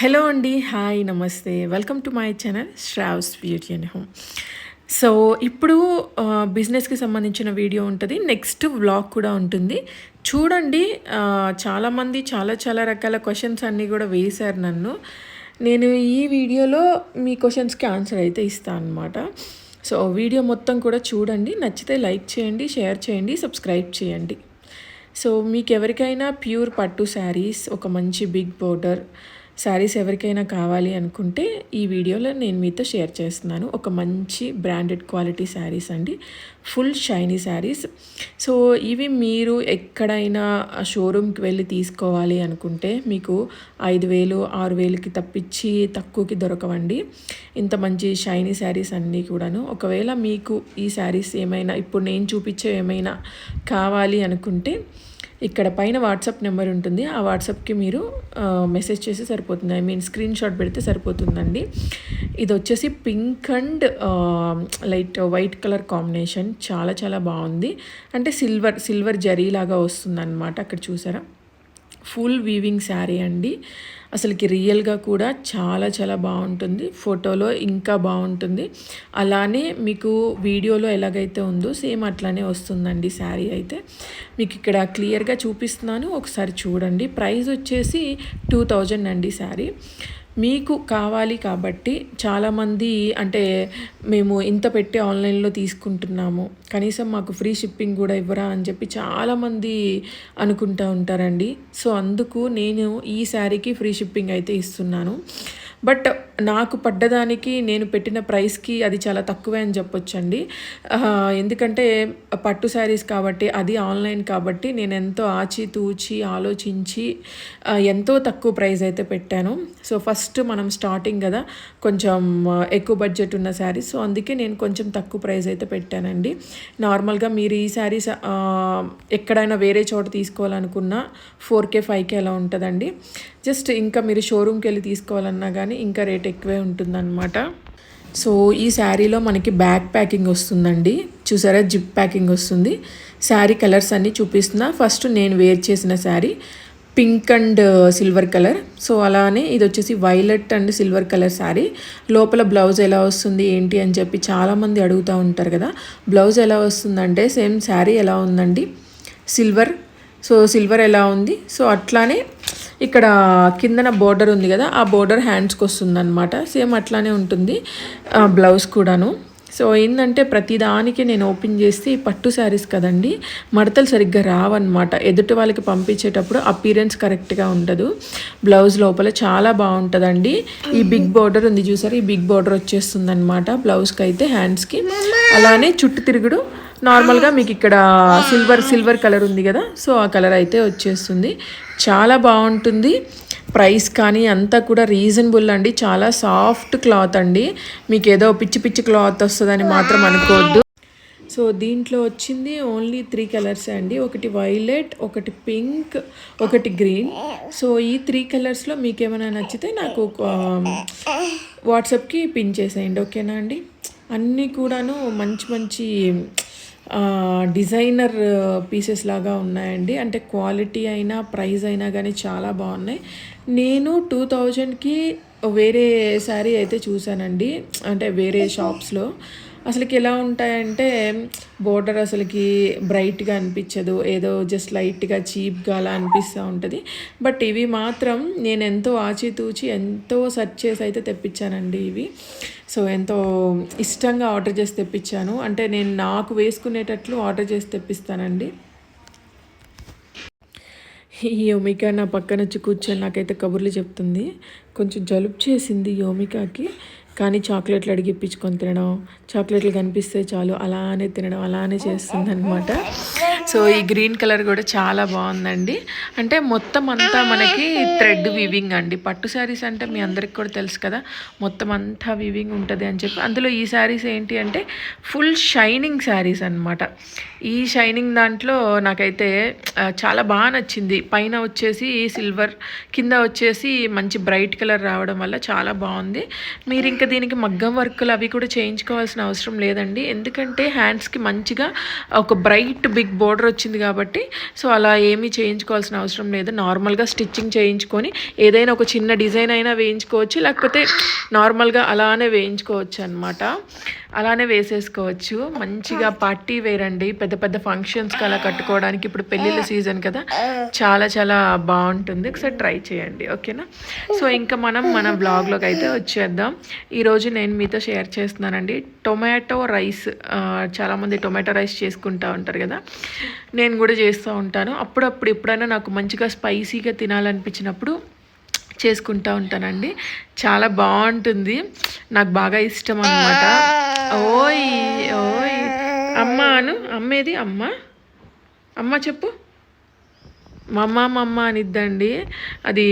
Hello అండి hi నమస్తే. Welcome to my channel Sravs beauty and home. So ఇప్పుడు బిజినెస్కి సంబంధించిన వీడియో ఉంటుంది. నెక్స్ట్ వ్లాగ్ కూడా ఉంటుంది. చూడండి చాలామంది చాలా చాలా రకాల క్వశ్చన్స్ అన్నీ కూడా వేశారు నన్ను. నేను ఈ వీడియోలో మీ క్వశ్చన్స్కి ఆన్సర్ అయితే ఇస్తాను అనమాట సో వీడియో మొత్తం కూడా చూడండి. నచ్చితే లైక్ చేయండి షేర్ చేయండి సబ్స్క్రైబ్ చేయండి. సో మీకు ఎవరికైనా ప్యూర్ పట్టు శారీస్ ఒక మంచి బిగ్ బోర్డర్ శారీస్ ఎవరికైనా కావాలి అనుకుంటే ఈ వీడియోలో నేను మీతో షేర్ చేస్తున్నాను. ఒక మంచి బ్రాండెడ్ క్వాలిటీ శారీస్ అండి. Full shiny saris. సో ఇవి మీరు ఎక్కడైనా షోరూమ్కి వెళ్ళి తీసుకోవాలి అనుకుంటే మీకు ఐదు వేలు ఆరు వేలకి తప్పించి తక్కువకి దొరకవండి. ఇంత మంచి షైనీ శారీస్ అన్నీ కూడాను. ఒకవేళ మీకు ఈ శారీస్ ఏమైనా ఇప్పుడు నేను చూపించే ఏమైనా కావాలి అనుకుంటే ఇక్కడ పైన వాట్సాప్ నెంబర్ ఉంటుంది. ఆ వాట్సాప్కి మీరు మెసేజ్ చేస్తే సరిపోతుంది. ఐ మీన్ స్క్రీన్ షాట్ పెడితే సరిపోతుందండి. ఇది వచ్చేసి pink and light white colour combination. చాలా చాలా బాగుంది. అంటే సిల్వర్ సిల్వర్ జరీ లాగా వస్తుందన్నమాట అక్కడ చూసారా? ఫుల్ వీవింగ్ శారీ అండి. అసలుకి రియల్గా కూడా చాలా చాలా బాగుంటుంది. ఫోటోలో ఇంకా బాగుంటుంది. అలానే మీకు వీడియోలో ఎలాగైతే ఉందో సేమ్ అట్లానే వస్తుందండి శారీ అయితే. మీకు ఇక్కడ క్లియర్గా చూపిస్తున్నాను. ఒకసారి చూడండి. ప్రైస్ వచ్చేసి టూ థౌజండ్ అండి శారీ. మీకు కావాలి కాబట్టి చాలామంది అంటే మేము ఇంత పెట్టి ఆన్లైన్లో తీసుకుంటున్నాము. కనీసం మాకు ఫ్రీ షిప్పింగ్ కూడా ఇవ్వరా అని చెప్పి చాలామంది అనుకుంటూ ఉంటారండి. సో అందుకు నేను ఈ శారీకి ఫ్రీ షిప్పింగ్ అయితే ఇస్తున్నాను. బట్ నాకు పడ్డదానికి నేను పెట్టిన ప్రైస్కి అది చాలా తక్కువే అని చెప్పొచ్చండి. ఎందుకంటే పట్టు శారీస్ కాబట్టి అది ఆన్లైన్ కాబట్టి నేను ఎంతో ఆచితూచి ఆలోచించి ఎంతో తక్కువ ప్రైస్ అయితే పెట్టాను. సో ఫస్ట్ మనం స్టార్టింగ్ కదా కొంచెం ఎక్కువ బడ్జెట్ ఉన్న శారీస్. సో అందుకే నేను కొంచెం తక్కువ ప్రైస్ అయితే పెట్టానండి. నార్మల్గా మీరు ఈ శారీస్ ఎక్కడైనా వేరే చోట తీసుకోవాలనుకున్నా ఫోర్ కే ఫైవ్ కే అలా ఉంటుందండి. జస్ట్ ఇంకా మీరు షోరూమ్కి వెళ్ళి తీసుకోవాలన్నా కానీ ఇంకా రేట్ ఎక్కువే ఉంటుందన్నమాట. సో ఈ శారీలో మనకి బ్యాక్ ప్యాకింగ్ వస్తుందండి. చూసారా? జిప్ ప్యాకింగ్ వస్తుంది. శారీ కలర్స్ అన్నీ చూపిస్తున్నా. ఫస్ట్ నేను వేర్ చేసిన sari pink and silver colour. So అలానే ఇది వచ్చేసి violet and silver colour sari. లోపల బ్లౌజ్ ఎలా వస్తుంది ఏంటి అని చెప్పి చాలామంది అడుగుతూ ఉంటారు కదా. బ్లౌజ్ ఎలా వస్తుందంటే సేమ్ శారీ ఎలా ఉందండి? సిల్వర్. సో సిల్వర్ ఎలా ఉంది? సో అట్లానే ఇక్కడ కిందన బోర్డర్ ఉంది కదా ఆ బోర్డర్ హ్యాండ్స్కి వస్తుంది అనమాట సేమ్ అట్లానే ఉంటుంది బ్లౌజ్ కూడాను. సో ఏంటంటే ప్రతిదానికి నేను ఓపెన్ చేస్తే ఈ పట్టు శారీస్ కదండి మడతలు సరిగ్గా రావన్నమాట. ఎదుటి వాళ్ళకి పంపించేటప్పుడు అపీరెన్స్ కరెక్ట్గా ఉండదు. బ్లౌజ్ లోపల చాలా బాగుంటుందండి. ఈ బిగ్ బోర్డర్ ఉంది చూసారు? ఈ బిగ్ బోర్డర్ వచ్చేస్తుంది అనమాట బ్లౌజ్కి అయితే హ్యాండ్స్కి. అలానే చుట్టు తిరుగుడు నార్మల్గా మీకు ఇక్కడ సిల్వర్ సిల్వర్ కలర్ ఉంది కదా. సో ఆ కలర్ అయితే వచ్చేస్తుంది. చాలా బాగుంటుంది. ప్రైస్ కానీ అంతా కూడా రీజనబుల్ అండి. చాలా సాఫ్ట్ క్లాత్ అండి. మీకు ఏదో పిచ్చి పిచ్చి క్లాత్ వస్తుందని మాత్రం అనుకోవద్దు. సో దీంట్లో వచ్చింది ఓన్లీ త్రీ కలర్స్ అండి. ఒకటి వైలెట్ ఒకటి పింక్ ఒకటి గ్రీన్. సో ఈ త్రీ కలర్స్లో మీకు ఏమైనా నచ్చితే నాకు వాట్సాప్కి పిన్ చేసేయండి. ఓకేనా అండి? అన్నీ కూడాను మంచి మంచి డిజైనర్ పీసెస్ లాగా ఉన్నాయండి. అంటే క్వాలిటీ అయినా ప్రైస్ అయినా కానీ చాలా బాగున్నాయి. నేను టూ థౌజండ్కి వేరే శారీ అయితే చూశానండి అంటే వేరే షాప్స్లో. అసలుకి ఎలా ఉంటాయంటే బోర్డర్ అసలుకి బ్రైట్గా అనిపించదు. ఏదో జస్ట్ లైట్గా చీప్గా అలా అనిపిస్తూ ఉంటుంది. బట్ ఇవి మాత్రం నేను ఎంతో ఆచితూచి ఎంతో సెర్చ్ చేసి అయితే తెప్పించానండి ఇవి. సో ఎంతో ఇష్టంగా ఆర్డర్ చేసి తెప్పించాను. అంటే నేను నాకు వేసుకునేటట్లు ఆర్డర్ చేసి తెప్పిస్తానండి. ఈ యోమిక నా పక్కన వచ్చి కూర్చొని నాకైతే కబుర్లు చెప్తుంది. కొంచెం జలుబు చేసింది యోమికాకి. కానీ చాక్లెట్లు అడిగి ఇప్పించుకొని తినడం చాక్లెట్లు కనిపిస్తే చాలు అలానే తినడం అలానే చేస్తుంది అనమాట సో ఈ గ్రీన్ కలర్ కూడా చాలా బాగుందండి. అంటే మొత్తం అంతా మనకి థ్రెడ్ వివింగ్ అండి. పట్టు శారీస్ అంటే మీ అందరికి కూడా తెలుసు కదా మొత్తం అంతా వివింగ్ ఉంటుంది అని చెప్పి. అందులో ఈ శారీస్ ఏంటి అంటే ఫుల్ షైనింగ్ శారీస్ అన్నమాట. ఈ షైనింగ్ దాంట్లో నాకైతే చాలా బాగా నచ్చింది. పైన వచ్చేసి సిల్వర్ కింద వచ్చేసి మంచి బ్రైట్ కలర్ రావడం వల్ల చాలా బాగుంది. మీరు ఇంకా దీనికి మగ్గం వర్కులు అవి కూడా చేయించుకోవాల్సిన అవసరం లేదండి. ఎందుకంటే హ్యాండ్స్కి మంచిగా ఒక బ్రైట్ బిగ్ బోర్డర్ ఆర్డర్ వచ్చింది కాబట్టి సో అలా ఏమీ చేయించుకోవాల్సిన అవసరం లేదు. నార్మల్గా స్టిచ్చింగ్ చేయించుకొని ఏదైనా ఒక చిన్న డిజైన్ అయినా వేయించుకోవచ్చు లేకపోతే నార్మల్గా అలానే వేయించుకోవచ్చు అనమాట అలానే వేసేసుకోవచ్చు. మంచిగా పార్టీ వేర్ అండి పెద్ద పెద్ద ఫంక్షన్స్కి అలా కట్టుకోవడానికి ఇప్పుడు పెళ్ళిళ్ళ సీజన్ కదా. చాలా చాలా బాగుంటుంది. ఒకసారి ట్రై చేయండి. ఓకేనా? సో ఇంకా మనం మన బ్లాగ్లోకి అయితే వచ్చేద్దాం. ఈరోజు నేను మీతో షేర్ చేస్తున్నానండి. టొమాటో రైస్ చాలామంది టొమాటో రైస్ చేసుకుంటూ ఉంటారు కదా. నేను కూడా చేస్తూ ఉంటాను. అప్పుడప్పుడు ఎప్పుడైనా నాకు మంచిగా స్పైసీగా తినాలనిపించినప్పుడు చేసుకుంటా ఉంటానండి. చాలా బాగుంటుంది. నాకు బాగా ఇష్టం అనమాట ఓయ్ ఓయ్. అమ్మ అను అమ్మేది అమ్మ. అమ్మ చెప్పు. మమ్మ మమ్మ అనిద్దండి. అది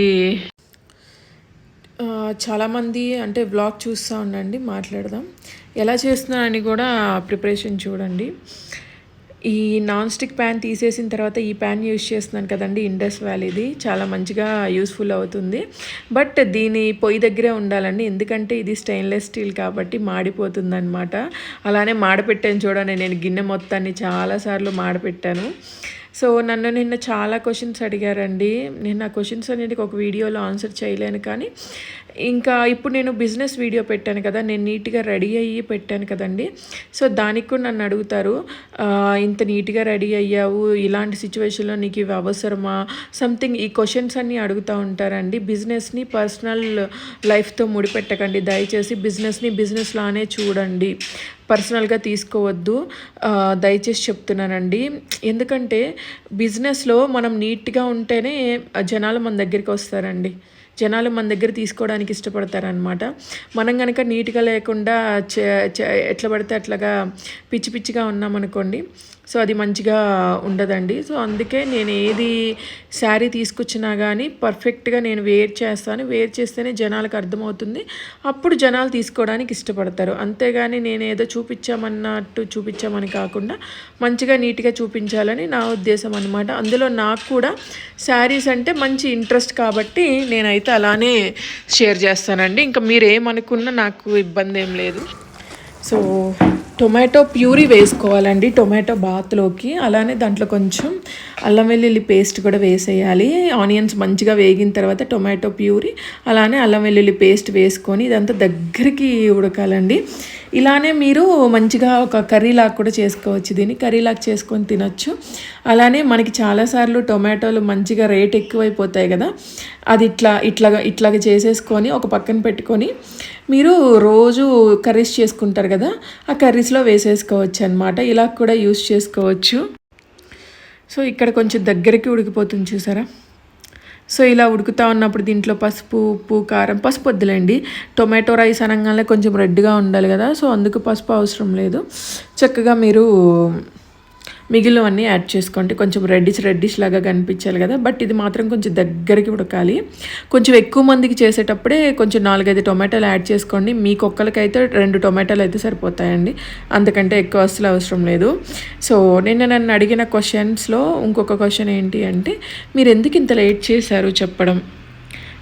చాలామంది అంటే బ్లాగ్ చూస్తూ ఉండండి మాట్లాడదాం. ఎలా చేస్తున్నానని కూడా ప్రిపరేషన్ చూడండి. ఈ నాన్ స్టిక్ ప్యాన్ తీసేసిన తర్వాత ఈ ప్యాన్ యూస్ చేస్తున్నాను కదండి ఇండస్ వ్యాలీది చాలా మంచిగా యూస్ఫుల్ అవుతుంది. బట్ దీని పొయ్యి దగ్గరే ఉండాలండి. ఎందుకంటే ఇది స్టెయిన్లెస్ స్టీల్ కాబట్టి మాడిపోతుందనమాట అలానే మాడపెట్టాను చూడండి నేను గిన్నె మొత్తాన్ని చాలాసార్లు మాడపెట్టాను. సో నన్ను నిన్న చాలా క్వశ్చన్స్ అడిగారండి. నేను ఆ క్వశ్చన్స్ అన్నిటికి ఒక వీడియోలో ఆన్సర్ చేయలేను కానీ ఇంకా ఇప్పుడు నేను బిజినెస్ వీడియో పెట్టాను కదా నేను నీట్గా రెడీ అయ్యి పెట్టాను కదండి. సో దానికి కూడా నన్ను అడుగుతారు ఇంత నీట్గా రెడీ అయ్యావు ఇలాంటి సిచ్యువేషన్లో నీకు ఇవి అవసరమా? సంథింగ్ ఈ క్వశ్చన్స్ అన్నీ అడుగుతూ ఉంటారండి. బిజినెస్ని పర్సనల్ లైఫ్తో ముడిపెట్టకండి. దయచేసి బిజినెస్ని బిజినెస్ లానే చూడండి. పర్సనల్గా తీసుకోవద్దు. దయచేసి చెప్తున్నానండి. ఎందుకంటే బిజినెస్లో మనం నీట్గా ఉంటేనే జనాలు మన దగ్గరికి వస్తారండి. జనాలు మన దగ్గర తీసుకోవడానికి ఇష్టపడతారనమాట మనం కనుక నీట్గా లేకుండా చే- చే- ఎట్లా పడితే అట్లాగా పిచ్చి పిచ్చిగా ఉన్నామనుకోండి సో అది మంచిగా ఉండదండి. సో అందుకే నేను ఏది శారీ తీసుకొచ్చినా కానీ పర్ఫెక్ట్గా నేను వేర్ చేస్తాను. వేర్ చేస్తేనే జనాలకు అర్థమవుతుంది. అప్పుడు జనాలు తీసుకోవడానికి ఇష్టపడతారు. అంతేగాని నేను ఏదో చూపించామన్నట్టు చూపించామని కాకుండా మంచిగా నీట్గా చూపించాలని నా ఉద్దేశం అనమాట అందులో నాకు కూడా శారీస్ అంటే మంచి ఇంట్రెస్ట్ కాబట్టి నేనైతే అలానే షేర్ చేస్తానండి. ఇంకా మీరు ఏమనుకున్నా నాకు ఇబ్బంది ఏం లేదు. సో టొమాటో ప్యూరీ వేసుకోవాలండి టొమాటో బాత్లోకి అలానే దాంట్లో కొంచెం అల్లం వెల్లుల్లి పేస్ట్ కూడా వేసేయాలి. ఆనియన్స్ మంచిగా వేగిన తర్వాత టొమాటో ప్యూరీ అలానే అల్లం వెల్లుల్లి పేస్ట్ వేసుకొని ఇదంతా దగ్గరికి ఉడకాలండి. ఇలానే మీరు మంచిగా ఒక కర్రీలాగా కూడా చేసుకోవచ్చు దీన్ని. కర్రీలాగా చేసుకొని తినొచ్చు. అలానే మనకి చాలాసార్లు టొమాటోలు మంచిగా రేట్ ఎక్కువైపోతాయి కదా. అది ఇట్లా ఇట్లాగా ఇట్లాగా చేసేసుకొని ఒక పక్కన పెట్టుకొని మీరు రోజు కర్రీస్ చేసుకుంటారు కదా. ఆ కర్రీస్లో వేసేసుకోవచ్చు అనమాట ఇలా కూడా యూస్ చేసుకోవచ్చు. సో ఇక్కడ కొంచెం దగ్గరికి ఉడికిపోతుంది చూసారా? సో ఇలా ఉడుకుతా ఉన్నప్పుడు దీంట్లో పసుపు ఉప్పు కారం పసుపు వద్దులేండి. టొమాటో రైస్ అనగానే కొంచెం రెడ్గా ఉండాలి కదా సో అందుకు పసుపు అవసరం లేదు. చక్కగా మీరు మిగిలినవన్నీ యాడ్ చేసుకోండి. కొంచెం రెడ్డిష్ రెడ్డిష్ లాగా కనిపించాలి కదా. బట్ ఇది మాత్రం కొంచెం దగ్గరికి ఉడకాలి. కొంచెం ఎక్కువ మందికి చేసేటప్పుడే కొంచెం నాలుగైదు టొమాటోలు యాడ్ చేసుకోండి. మీకు ఒక్కరికైతే రెండు టొమాటోలు అయితే సరిపోతాయండి. అందుకంటే ఎక్కువ అసలు అవసరం లేదు. సో నిన్న నన్ను అడిగిన క్వశ్చన్స్లో ఇంకొక క్వశ్చన్ ఏంటి అంటే మీరు ఎందుకు ఇంత లేట్ చేశారు చెప్పడం?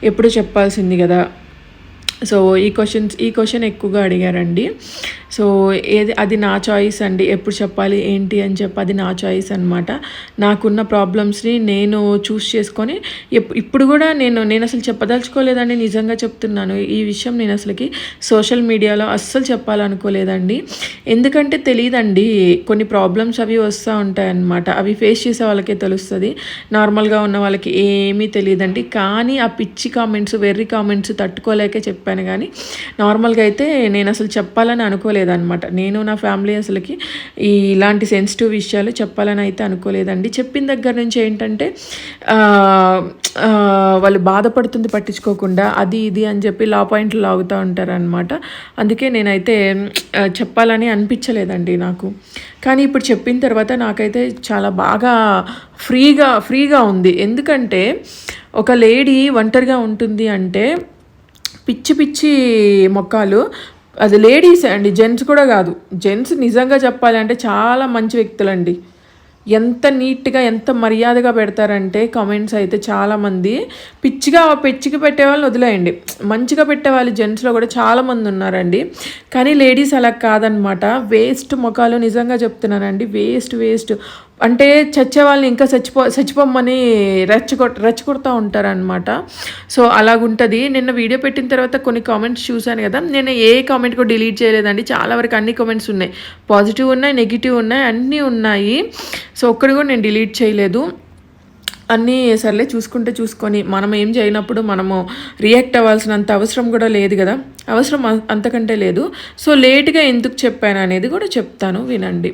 ఎప్పుడు చెప్పాల్సింది కదా? సో ఈ క్వశ్చన్స్ ఈ క్వశ్చన్ ఎక్కువగా అడిగారండి. సో ఏది అది నా చాయిస్ అండి. ఎప్పుడు చెప్పాలి ఏంటి అని చెప్పి అది నా చాయిస్ అనమాట నాకున్న ప్రాబ్లమ్స్ని నేను చూస్ చేసుకొని ఎప్- ఇప్పుడు కూడా నేను నేను అసలు చెప్పదలుచుకోలేదండి. నిజంగా చెప్తున్నాను. ఈ విషయం నేను అసలుకి సోషల్ మీడియాలో అస్సలు చెప్పాలనుకోలేదండి. ఎందుకంటే తెలియదండి కొన్ని ప్రాబ్లమ్స్ అవి వస్తూ ఉంటాయన్నమాట అవి ఫేస్ చేసే వాళ్ళకే తెలుస్తుంది. నార్మల్గా ఉన్న వాళ్ళకి ఏమీ తెలియదండి కానీ ఆ పిచ్చి కామెంట్స్ వెర్రి కామెంట్స్ తట్టుకోలేకే చెప్పాను కానీ నార్మల్గా అయితే నేను అసలు చెప్పాలని అనుకోలేదు. అనుకోలేదన్నమాట. నేను నా ఫ్యామిలీ అసలుకి ఈ ఇలాంటి సెన్సిటివ్ విషయాలు చెప్పాలని అయితే అనుకోలేదండి. చెప్పిన దగ్గర నుంచి ఏంటంటే వాళ్ళు బాధపడుతుంది పట్టించుకోకుండా అది ఇది అని చెప్పి లా పాయింట్లు లాగుతూ ఉంటారనమాట అందుకే నేనైతే చెప్పాలని అనిపించలేదండి నాకు. కానీ ఇప్పుడు చెప్పిన తర్వాత నాకైతే చాలా బాగా ఫ్రీగా ఫ్రీగా ఉంది. ఎందుకంటే ఒక లేడీ ఒంటరిగా ఉంటుంది అంటే పిచ్చి పిచ్చి మొక్కలు అది లేడీస్ అండి జెంట్స్ కూడా కాదు. జెంట్స్ నిజంగా చెప్పాలంటే చాలా మంచి వ్యక్తులండి. ఎంత నీట్గా ఎంత మర్యాదగా పెడతారంటే కామెంట్స్ అయితే చాలామంది పిచ్చిగా పిచ్చికి పెట్టే వాళ్ళని వదిలేయండి. మంచిగా పెట్టే వాళ్ళు జెంట్స్లో కూడా చాలామంది ఉన్నారండి. కానీ లేడీస్ అలా కాదనమాట. వేస్ట్ ముఖాలు నిజంగా చెప్తున్నానండి. వేస్ట్ వేస్ట్ అంటే చచ్చే వాళ్ళని ఇంకా చచ్చిపో చచ్చిపోమ్మని రెచ్చగొ రెచ్చగొడతా ఉంటారనమాట సో అలాగుంటుంది. నిన్న వీడియో పెట్టిన తర్వాత కొన్ని కామెంట్స్ చూశాను కదా. నేను ఏ కామెంట్ కూడా డిలీట్ చేయలేదండి. చాలా వరకు అన్ని కామెంట్స్ ఉన్నాయి. పాజిటివ్ ఉన్నాయి నెగిటివ్ ఉన్నాయి అన్నీ ఉన్నాయి. సో ఒక్కడి కూడా నేను డిలీట్ చేయలేదు. అన్నీ సర్లే చూసుకుంటే చూసుకొని మనం ఏం చేయనప్పుడు మనము రియాక్ట్ అవ్వాల్సినంత అవసరం కూడా లేదు కదా. అవసరం అంతకంటే లేదు. సో లేట్గా ఎందుకు చెప్పాను అనేది కూడా చెప్తాను వినండి.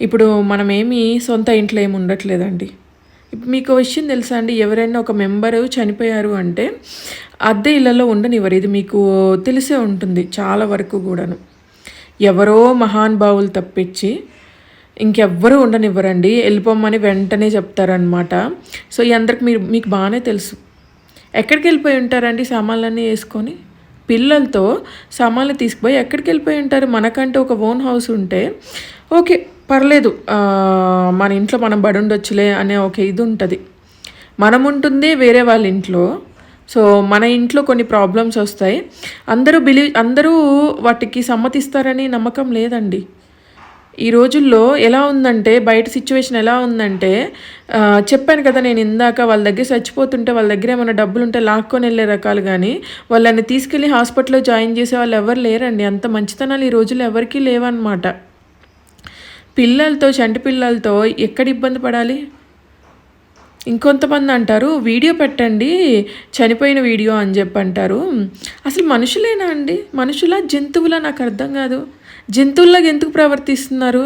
ఇప్పుడు మనమేమి సొంత ఇంట్లో ఏమి ఉండట్లేదండి. ఇప్పుడు మీకు విషయం తెలుసా అండి? ఎవరైనా ఒక మెంబరు చనిపోయారు అంటే అద్దె ఇళ్ళలో ఉండనివ్వరు. ఇది మీకు తెలిసే ఉంటుంది చాలా వరకు కూడాను. ఎవరో మహానుభావులు తప్పించి ఇంకెవ్వరూ ఉండనివ్వరండి. వెళ్ళిపోమని వెంటనే చెప్తారనమాట సో ఈ అందరికి మీరు మీకు బాగానే తెలుసు. ఎక్కడికి వెళ్ళిపోయి ఉంటారండి సామాన్లన్నీ వేసుకొని? పిల్లలతో సామాన్లు తీసుకుపోయి ఎక్కడికి వెళ్ళిపోయి ఉంటారు? మనకంటే ఒక ఓన్ హౌస్ ఉంటే ఓకే పర్లేదు మన ఇంట్లో మనం బడి ఉండొచ్చులే అనే ఒక ఇది ఉంటుంది. మనం ఉంటుంది వేరే వాళ్ళ ఇంట్లో. సో మన ఇంట్లో కొన్ని ప్రాబ్లమ్స్ వస్తాయి. అందరూ బిలీవ్ అందరూ వాటికి సమ్మతిస్తారని నమ్మకం లేదండి. ఈ రోజుల్లో ఎలా ఉందంటే బయట సిచ్యువేషన్ ఎలా ఉందంటే చెప్పాను కదా నేను ఇందాక వాళ్ళ దగ్గర చచ్చిపోతుంటే వాళ్ళ దగ్గర ఏమైనా డబ్బులు ఉంటే లాక్కొని వెళ్ళే రకాలు కానీ వాళ్ళని తీసుకెళ్ళి హాస్పిటల్లో జాయిన్ చేసే వాళ్ళు ఎవరు లేరండి. అంత మంచితనాలు ఈ రోజుల్లో ఎవరికీ లేవన్నమాట. పిల్లలతో చంటి పిల్లలతో ఎక్కడ ఇబ్బంది పడాలి? ఇంకొంతమంది అంటారు వీడియో పెట్టండి చనిపోయిన వీడియో అని చెప్పి అంటారు. అసలు మనుషులేనా అండి? మనుషులా జంతువులా? నాకు అర్థం కాదు. జంతువుల్లాగా ఎందుకు ప్రవర్తిస్తున్నారు?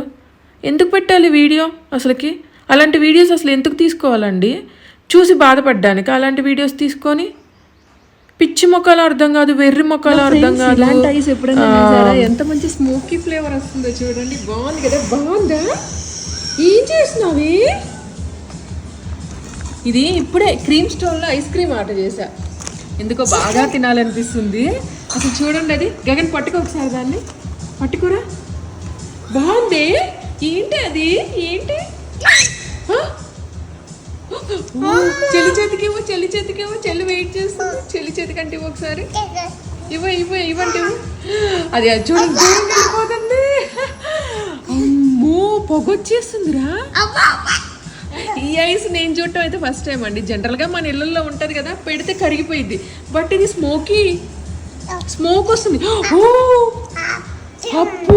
ఎందుకు పెట్టాలి వీడియో అసలుకి? అలాంటి వీడియోస్ అసలు ఎందుకు తీసుకోవాలండి? చూసి బాధపడ్డానికి? అలాంటి వీడియోస్ తీసుకొని పిచ్చి మొక్కలు అర్థం కాదు వెర్రి మొక్కలు అర్థం కాదు. ఇలాంటి ఐస్ ఎప్పుడైనా ఎంత మంచి స్మోకీ ఫ్లేవర్ వస్తుందో చూడండి. బాగుంది కదా? బాగుందా? ఏం చేస్తున్నావి? ఇది ఇప్పుడే క్రీమ్ స్టోన్లో ఐస్ క్రీమ్ ఆర్డర్ చేశా. ఎందుకో బాగా తినాలనిపిస్తుంది. అసలు చూడండి అది. గగన్ పట్టుకో ఒకసారి దాన్ని. పట్టుకోరా. బాగుంది? ఏంటి అది? ఏంటి? చెల్లి చేతికి చేతికేమో చెల్లి చేతికేమో చెల్లి వెయిట్ చేస్తుంది. చెల్లి చేతికి అంటే ఇవ్వు ఒకసారి. ఇవ్వ ఇవ్వ ఇవ్వండి అది అది చూడండి దూరం వెళ్ళిపోతుంది అమ్మో పొగొచ్చేస్తుందిరా ఈ ఐస్ నేను చూడటం అయితే ఫస్ట్ టైం అండి. జనరల్గా మన ఇళ్ళల్లో ఉంటుంది కదా పెడితే కరిగిపోయింది బట్ ఇది స్మోకీ స్మోక్ వస్తుంది. ఓ! అప్పు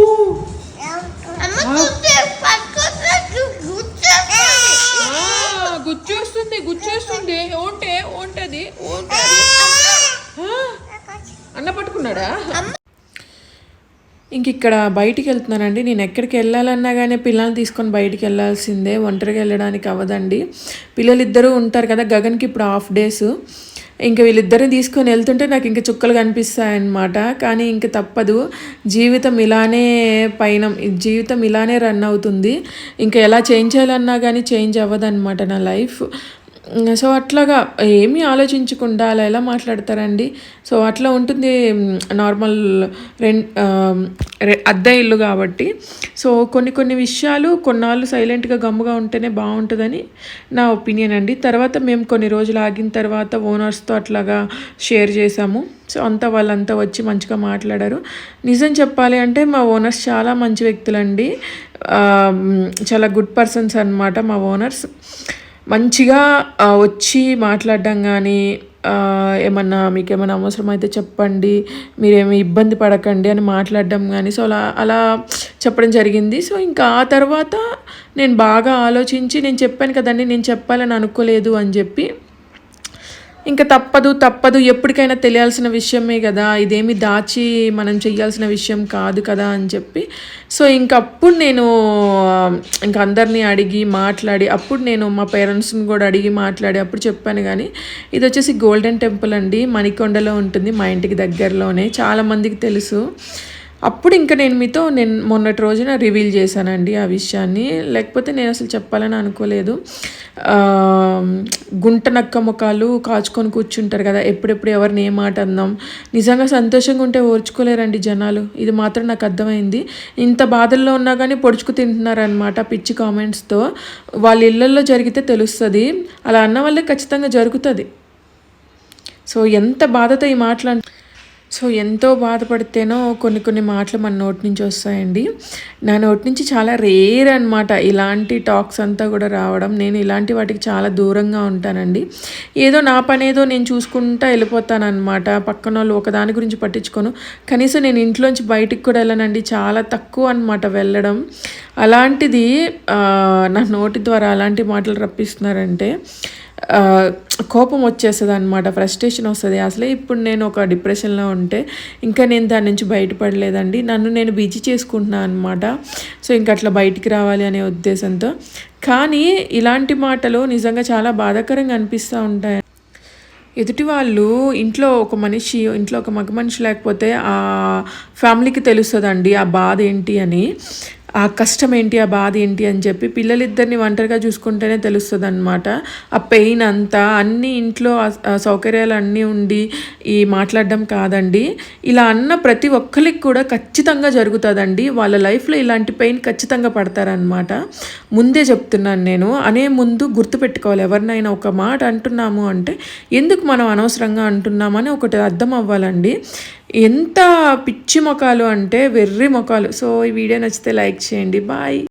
ఇంక ఇక్కడ బయటికి వెళ్తున్నానండి. నేను ఎక్కడికి వెళ్ళాలన్నా కానీ పిల్లల్ని తీసుకొని బయటికి వెళ్ళాల్సిందే ఒంటరిగా వెళ్ళడానికి అవ్వదండి. పిల్లలు ఇద్దరూ ఉంటారు కదా గగన్కి ఇప్పుడు హాఫ్ డేస్. ఇంకా వీళ్ళిద్దరిని తీసుకొని వెళ్తుంటే నాకు ఇంకా చుక్కలు కనిపిస్తాయన్నమాట. కానీ ఇంక తప్పదు. జీవితం ఇలానే పైన జీవితం ఇలానే రన్ అవుతుంది. ఇంకా ఎలా చేంజ్ చేయాలన్నా కానీ చేంజ్ అవ్వదన్నమాట నా లైఫ్. సో అట్లాగా ఏమీ ఆలోచించకుండా అలా ఎలా మాట్లాడతారండి? సో అట్లా ఉంటుంది నార్మల్ రెం రె- అద్దె ఇల్లు కాబట్టి. సో కొన్ని కొన్ని విషయాలు కొన్నాళ్ళు సైలెంట్గా గమ్ముగా ఉంటేనే బాగుంటుందని నా ఒపీనియన్ అండి. తర్వాత మేము కొన్ని రోజులు ఆగిన తర్వాత ఓనర్స్తో అట్లాగా షేర్ చేసాము సో అంతా వాళ్ళంతా వచ్చి మంచిగా మాట్లాడారు. నిజం చెప్పాలి అంటే మా ఓనర్స్ చాలా మంచి వ్యక్తులండి. చాలా గుడ్ పర్సన్స్ అన్నమాట మా ఓనర్స్. మంచిగా వచ్చి మాట్లాడడం కానీ ఏమన్నా మీకు ఏమైనా అవసరం అయితే చెప్పండి మీరేమి ఇబ్బంది పడకండి అని మాట్లాడడం కానీ సో అలా అలా చెప్పడం జరిగింది. సో ఇంకా ఆ తర్వాత నేను బాగా ఆలోచించి నేను చెప్పాను కదండి నేను చెప్పాలని అనుకోలేదు అని చెప్పి ఇంకా తప్పదు తప్పదు ఎప్పటికైనా తెలియాల్సిన విషయమే కదా. ఇదేమి దాచి మనం చేయాల్సిన విషయం కాదు కదా అని చెప్పి. సో ఇంక అప్పుడు నేను ఇంక అందరినీ అడిగి మాట్లాడి అప్పుడు నేను మా పేరెంట్స్ని కూడా అడిగి మాట్లాడి అప్పుడు చెప్పాను కానీ ఇది వచ్చేసి గోల్డెన్ టెంపుల్ అండి. మణికొండలో ఉంటుంది మా ఇంటికి దగ్గరలోనే. చాలామందికి తెలుసు. అప్పుడు ఇంకా నేను మీతో నేను మొన్నటి రోజున రివీల్ చేశానండి ఆ విషయాన్ని. లేకపోతే నేను అసలు చెప్పాలని అనుకోలేదు. గుంట నక్క ముఖాలు కాచుకొని కూర్చుంటారు కదా ఎప్పుడెప్పుడు ఎవరిని ఏ మాట అందాం నిజంగా సంతోషంగా ఉంటే ఓర్చుకోలేరండి జనాలు. ఇది మాత్రం నాకు అర్థమైంది. ఇంత బాధల్లో ఉన్నా కానీ పొడుచుకు తింటున్నారనమాట పిచ్చి కామెంట్స్తో. వాళ్ళ ఇళ్ళల్లో జరిగితే తెలుస్తుంది. అలా అన్న వల్లే ఖచ్చితంగా జరుగుతుంది. సో ఎంత బాధతో ఈ మాటలు సో ఎంతో బాధపడితేనో కొన్ని కొన్ని మాటలు మన నోటి నుంచి వస్తాయండి. నా నోటి నుంచి చాలా రేర్ అనమాట ఇలాంటి టాక్స్ అంతా కూడా రావడం. నేను ఇలాంటి వాటికి చాలా దూరంగా ఉంటానండి. ఏదో నా పని ఏదో నేను చూసుకుంటా వెళ్ళిపోతాను అనమాట పక్కన వాళ్ళు ఒకదాని గురించి పట్టించుకోను. కనీసం నేను ఇంట్లోంచి బయటికి కూడా వెళ్ళనండి. చాలా తక్కువ అనమాట వెళ్ళడం. అలాంటిది నా నోటి ద్వారా అలాంటి మాటలు రప్పిస్తున్నారంటే కోపం వచ్చేస్తుంది అనమాట ఫ్రస్ట్రేషన్ వస్తుంది. అసలే ఇప్పుడు నేను ఒక డిప్రెషన్లో ఉంటే ఇంకా నేను దాని నుంచి బయటపడలేదండి. నన్ను నేను బిజీ చేసుకుంటున్నాను అనమాట సో ఇంకా అట్లా బయటికి రావాలి అనే ఉద్దేశంతో. కానీ ఇలాంటి మాటలు నిజంగా చాలా బాధాకరంగా అనిపిస్తూ ఉంటాయి. ఎదుటి వాళ్ళు ఇంట్లో ఒక మనిషి ఇంట్లో ఒక మగ మనిషి లేకపోతే ఆ ఫ్యామిలీకి తెలుస్తుందండి ఆ బాధ ఏంటి అని. ఆ కష్టం ఏంటి ఆ బాధ ఏంటి అని చెప్పి పిల్లలిద్దరిని ఒంటరిగా చూసుకుంటేనే తెలుస్తుంది అనమాట ఆ పెయిన్ అంతా అన్ని ఇంట్లో సౌకర్యాలు అన్నీ ఉండి ఈ మాట్లాడడం కాదండి. ఇలా అన్న ప్రతి ఒక్కరికి కూడా ఖచ్చితంగా జరుగుతుందండి. వాళ్ళ లైఫ్లో ఇలాంటి పెయిన్ ఖచ్చితంగా పడతారనమాట ముందే చెప్తున్నాను నేను. అనే ముందు గుర్తుపెట్టుకోవాలి. ఎవరినైనా ఒక మాట అంటున్నాము అంటే ఎందుకు మనం అనవసరంగా అంటున్నామని ఒకటి అర్థం అవ్వాలండి. ఎంత పిచ్చి మొఖాలు అంటే వెర్రి మొఖాలు. సో ఈ వీడియో నచ్చితే లైక్ చేయండి. బాయ్.